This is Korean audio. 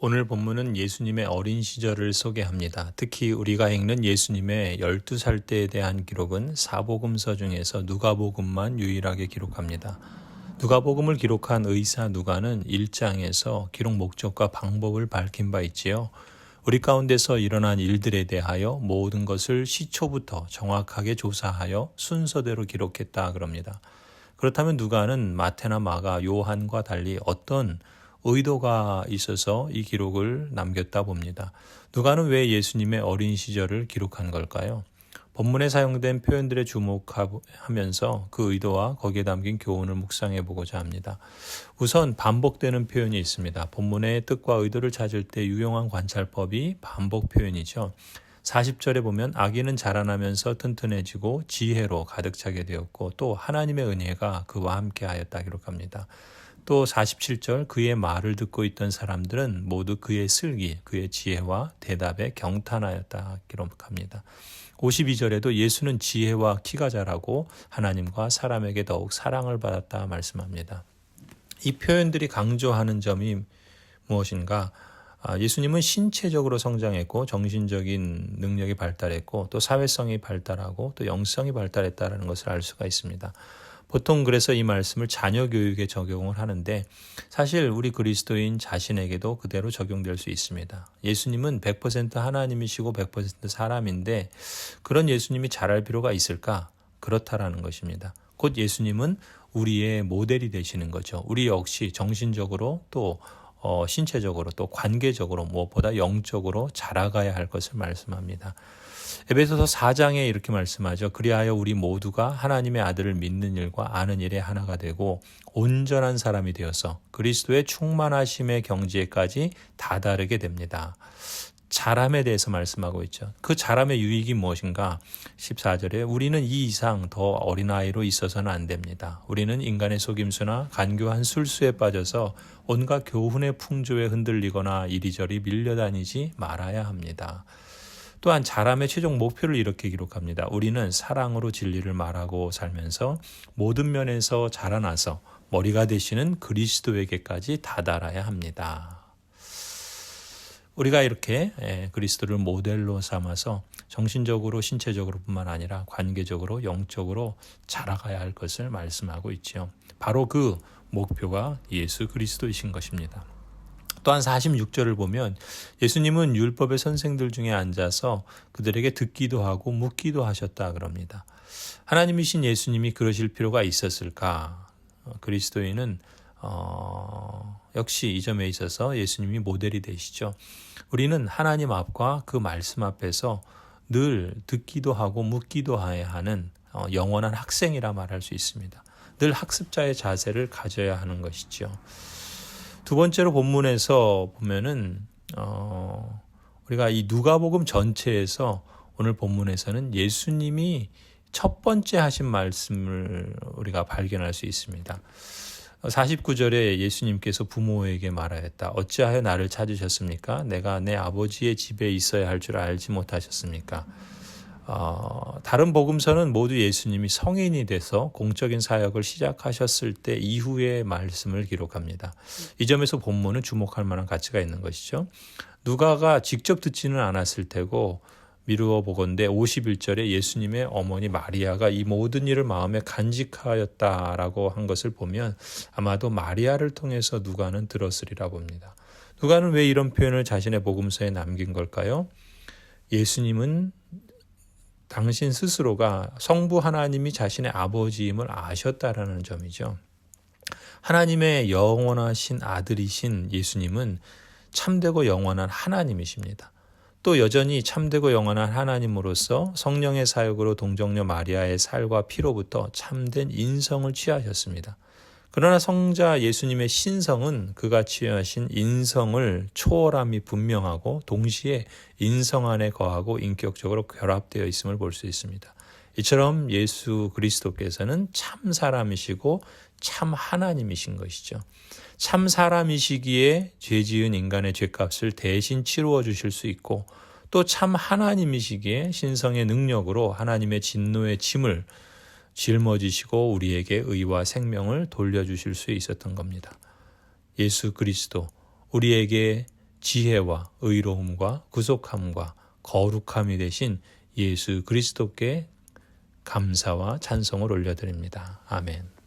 오늘 본문은 예수님의 어린 시절을 소개합니다. 특히 우리가 읽는 예수님의 12살 때에 대한 기록은 사복음서 중에서 누가복음만 유일하게 기록합니다. 누가복음을 기록한 의사 누가는 1장에서 기록 목적과 방법을 밝힌 바 있지요. 우리 가운데서 일어난 일들에 대하여 모든 것을 시초부터 정확하게 조사하여 순서대로 기록했다 그럽니다. 그렇다면 누가는 마테나 마가 요한과 달리 어떤 의도가 있어서 이 기록을 남겼다 봅니다. 누가는 왜 예수님의 어린 시절을 기록한 걸까요? 본문에 사용된 표현들에 주목하면서 그 의도와 거기에 담긴 교훈을 묵상해 보고자 합니다. 우선 반복되는 표현이 있습니다. 본문의 뜻과 의도를 찾을 때 유용한 관찰법이 반복 표현이죠. 40절에 보면 아기는 자라나면서 튼튼해지고 지혜로 가득 차게 되었고 또 하나님의 은혜가 그와 함께 하였다 기록합니다. 또 47절 그의 말을 듣고 있던 사람들은 모두 그의 슬기, 그의 지혜와 대답에 경탄하였다 기록합니다. 52절에도 예수는 지혜와 키가 자라고 하나님과 사람에게 더욱 사랑을 받았다 말씀합니다. 이 표현들이 강조하는 점이 무엇인가? 아, 예수님은 신체적으로 성장했고 정신적인 능력이 발달했고 또 사회성이 발달하고 또 영성이 발달했다라는 것을 알 수가 있습니다. 보통 그래서 이 말씀을 자녀 교육에 적용을 하는데 사실 우리 그리스도인 자신에게도 그대로 적용될 수 있습니다. 예수님은 100% 하나님이시고 100% 사람인데 그런 예수님이 잘할 필요가 있을까? 그렇다라는 것입니다. 곧 예수님은 우리의 모델이 되시는 거죠. 우리 역시 정신적으로 또 어, 신체적으로 또 관계적으로 무엇보다 영적으로 자라가야 할 것을 말씀합니다. 에베소서 4장에 이렇게 말씀하죠. 그리하여 우리 모두가 하나님의 아들을 믿는 일과 아는 일에 하나가 되고 온전한 사람이 되어서 그리스도의 충만하심의 경지에까지 다다르게 됩니다. 자람에 대해서 말씀하고 있죠. 그 자람의 유익이 무엇인가? 14절에 우리는 이 이상 더 어린아이로 있어서는 안 됩니다. 우리는 인간의 속임수나 간교한 술수에 빠져서 온갖 교훈의 풍조에 흔들리거나 이리저리 밀려다니지 말아야 합니다. 또한 자람의 최종 목표를 이렇게 기록합니다. 우리는 사랑으로 진리를 말하고 살면서 모든 면에서 자라나서 머리가 되시는 그리스도에게까지 다다라야 합니다. 우리가 이렇게 예, 그리스도를 모델로 삼아서 정신적으로 신체적으로뿐만 아니라 관계적으로 영적으로 자라가야 할 것을 말씀하고 있지요. 바로 그 목표가 예수 그리스도이신 것입니다. 또한 46절을 보면 예수님은 율법의 선생들 중에 앉아서 그들에게 듣기도 하고 묻기도 하셨다 그럽니다. 하나님이신 예수님이 그러실 필요가 있었을까? 어, 그리스도인은 어, 역시 이 점에 있어서 예수님이 모델이 되시죠. 우리는 하나님 앞과 그 말씀 앞에서 늘 듣기도 하고 묻기도 해야 하는 어, 영원한 학생이라 말할 수 있습니다. 늘 학습자의 자세를 가져야 하는 것이죠. 두 번째로 본문에서 보면은 어, 우리가 이 누가복음 전체에서 오늘 본문에서는 예수님이 첫 번째 하신 말씀을 우리가 발견할 수 있습니다. 49절에 예수님께서 부모에게 말하였다. 어찌하여 나를 찾으셨습니까? 내가 내 아버지의 집에 있어야 할 줄 알지 못하셨습니까? 어, 다른 복음서는 모두 예수님이 성인이 돼서 공적인 사역을 시작하셨을 때 이후의 말씀을 기록합니다. 이 점에서 본문은 주목할 만한 가치가 있는 것이죠. 누가가 직접 듣지는 않았을 테고 미루어 보건대 51절에 예수님의 어머니 마리아가 이 모든 일을 마음에 간직하였다라고 한 것을 보면 아마도 마리아를 통해서 누가는 들었으리라 봅니다. 누가는 왜 이런 표현을 자신의 복음서에 남긴 걸까요? 예수님은 당신 스스로가 성부 하나님이 자신의 아버지임을 아셨다라는 점이죠. 하나님의 영원하신 아들이신 예수님은 참되고 영원한 하나님이십니다. 또 여전히 참되고 영원한 하나님으로서 성령의 사역으로 동정녀 마리아의 살과 피로부터 참된 인성을 취하셨습니다. 그러나 성자 예수님의 신성은 그가 취하신 인성을 초월함이 분명하고 동시에 인성 안에 거하고 인격적으로 결합되어 있음을 볼 수 있습니다. 이처럼 예수 그리스도께서는 참 사람이시고 참 하나님이신 것이죠. 참 사람이시기에 죄 지은 인간의 죄값을 대신 치루어 주실 수 있고 또 참 하나님이시기에 신성의 능력으로 하나님의 진노의 짐을 짊어지시고 우리에게 의와 생명을 돌려주실 수 있었던 겁니다. 예수 그리스도, 우리에게 지혜와 의로움과 구속함과 거룩함이 되신 예수 그리스도께 감사와 찬송을 올려드립니다. 아멘.